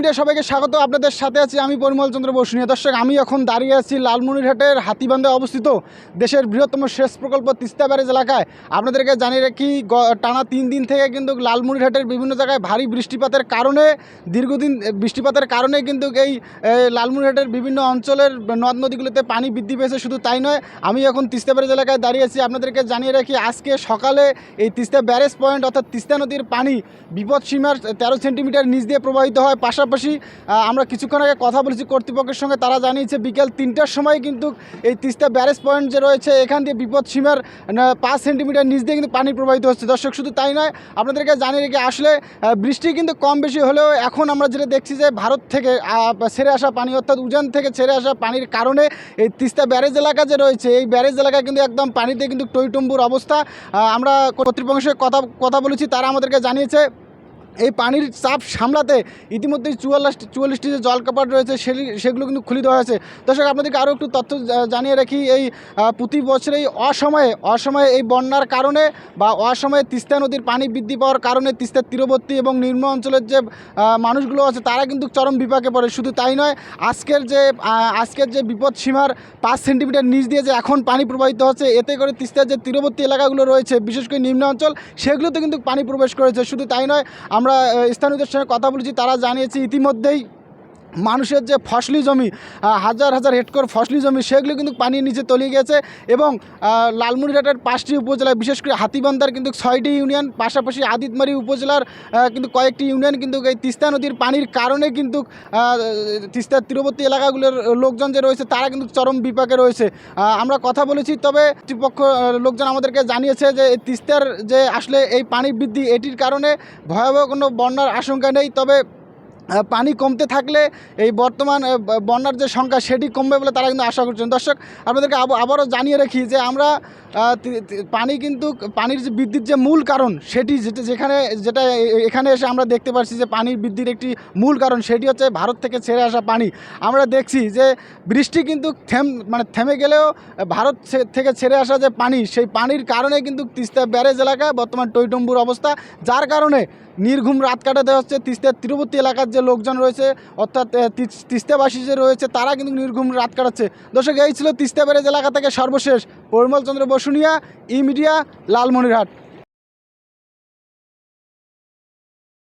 Media সবাইকে স্বাগত। আপনাদের সাথে আছি আমি পরিমল চন্দ্র বসুনিয়া দর্শক, আমি এখন দাঁড়িয়ে আছি লালমনিরহাটের হাতিবান্ধে অবস্থিত দেশের বৃহত্তম সেচ প্রকল্প তিস্তা ব্যারেজ এলাকায়। আপনাদেরকে জানিয়ে রাখি টানা তিন দিন থেকে কিন্তু লালমনিরহাটের বিভিন্ন জায়গায় ভারী বৃষ্টিপাতের কারণে, দীর্ঘদিন বৃষ্টিপাতের কারণে কিন্তু এই লালমনিরহাটের বিভিন্ন অঞ্চলের নদ নদীগুলোতে পানি বৃদ্ধি পেয়েছে। শুধু তাই নয়, আমি এখন তিস্তা ব্যারেজ এলাকায় দাঁড়িয়ে আছি। আপনাদেরকে জানিয়ে রাখি, আজকে সকালে এই তিস্তা ব্যারেজ পয়েন্ট অর্থাৎ তিস্তা নদীর পানি বিপদ সীমার তেরো সেন্টিমিটার নিচ দিয়ে প্রবাহিত হয়। পাশাপাশি আহ, আমরা কিছুক্ষণ আগে কথা বলেছি কর্তৃপক্ষের সঙ্গে তারা জানিয়েছে বিকেল তিনটার সময় কিন্তু এই তিস্তা ব্যারেজ পয়েন্ট যে রয়েছে এখান দিয়ে বিপদ সীমার পাঁচ সেন্টিমিটার নিচ দিয়ে কিন্তু পানি প্রবাহিত হচ্ছে। দর্শক শুধু তাই নয় আপনাদেরকে জানিয়ে রেখে আসলে বৃষ্টি কিন্তু কম বেশি হলেও এখন আমরা যেটা দেখছি যে ভারত থেকে ছেড়ে আসা পানি অর্থাৎ উজান থেকে ছেড়ে আসা পানির কারণে এই তিস্তা ব্যারেজ এলাকা যে রয়েছে এই ব্যারেজ এলাকায় কিন্তু একদম পানিতে কিন্তু টইটম্বুর অবস্থা। আমরা কর্তৃপক্ষের কথা কথা বলেছি তারা আমাদেরকে জানিয়েছে এই পানির চাপ সামলাতে ইতিমধ্যেই চুয়াল্লিশ চুয়াল্লিশটি যে জল জলকাপাট রয়েছে সেগুলি কিন্তু খুলে দেওয়া হয়েছে। দর্শক, আপনাদেরকে আরও একটু তথ্য জানিয়ে রাখি, এই প্রতি বছর এই অসময়ে অসময়ে এই বন্যার কারণে বা অসময়ে তিস্তা নদীর পানি বৃদ্ধি পাওয়ার কারণে তিস্তার তীরবর্তী এবং নিম্ন অঞ্চলের যে মানুষগুলো আছে, তারা কিন্তু চরম বিপাকে পড়ে। শুধু তাই নয়, আজকের যে আজকের যে বিপদ সীমার পাঁচ সেন্টিমিটার নিচ দিয়ে যে এখন পানি প্রবাহিত হচ্ছে, এতে করে তিস্তার যে তীরবর্তী এলাকাগুলো রয়েছে, বিশেষ করে নিম্ন অঞ্চল, সেগুলোতে কিন্তু পানি প্রবেশ করেছে। শুধু তাই নয় আমরা স্থানীয়দের সঙ্গে কথা বলেছি তারা জানিয়েছে ইতিমধ্যেই মানুষের যে ফসলি জমি হাজার হাজার হেক্টর ফসলি জমি সেগুলো কিন্তু পানির নিচে তলিয়ে গেছে এবং আহ, লালমনিরহাটের পাঁচটি উপজেলায় বিশেষ করে হাতিবান্ধার কিন্তু ছয়টি ইউনিয়ন পাশাপাশি আদিতমারি উপজেলার কিন্তু কয়েকটি ইউনিয়ন কিন্তু এই তিস্তা নদীর পানির কারণে কিন্তু তিস্তার তীরবর্তী এলাকাগুলোর লোকজন যে রয়েছে তারা কিন্তু চরম বিপাকে রয়েছে। আমরা কথা বলেছি তবে কর্তৃপক্ষ লোকজন আমাদেরকে জানিয়েছে যে তিস্তার যে আসলে এই পানি বৃদ্ধি এটির কারণে ভয়াবহ কোনো বন্যার আশঙ্কা নেই তবে পানি কমতে থাকলে এই বর্তমান বন্যার যে সংখ্যা সেটি কমবে বলে তারা কিন্তু আশা করছেন। দর্শক, আপনাদেরকে আবারও জানিয়ে রাখি যে আমরা পানি কিন্তু পানির যে বৃদ্ধির যে মূল কারণ সেটি যেটা যেখানে, যেটা এখানে এসে আমরা দেখতে পাচ্ছি যে পানির বৃদ্ধির একটি মূল কারণ সেটি হচ্ছে ভারত থেকে ছেড়ে আসা পানি। আমরা দেখছি যে বৃষ্টি কিন্তু থেম মানে থেমে গেলেও ভারত থেকে ছেড়ে আসা যে পানি, সেই পানির কারণে কিন্তু তিস্তা ব্যারেজ এলাকা, বর্তমান টইটম্বুর অবস্থা, যার কারণে নির্ঘুম রাত কাটাতে হচ্ছে। তিস্তার তীরবর্তী এলাকার যে লোকজন রয়েছে, অর্থাৎ তিস্তাবাসী যে রয়েছে, তারা কিন্তু নির্ঘুম রাত কাটাচ্ছে। দর্শক, এই ছিল তিস্তা ব্যারেজ এলাকা থেকে সর্বশেষ। Parimal Chandra Basunia, E media, Lalmonirhat.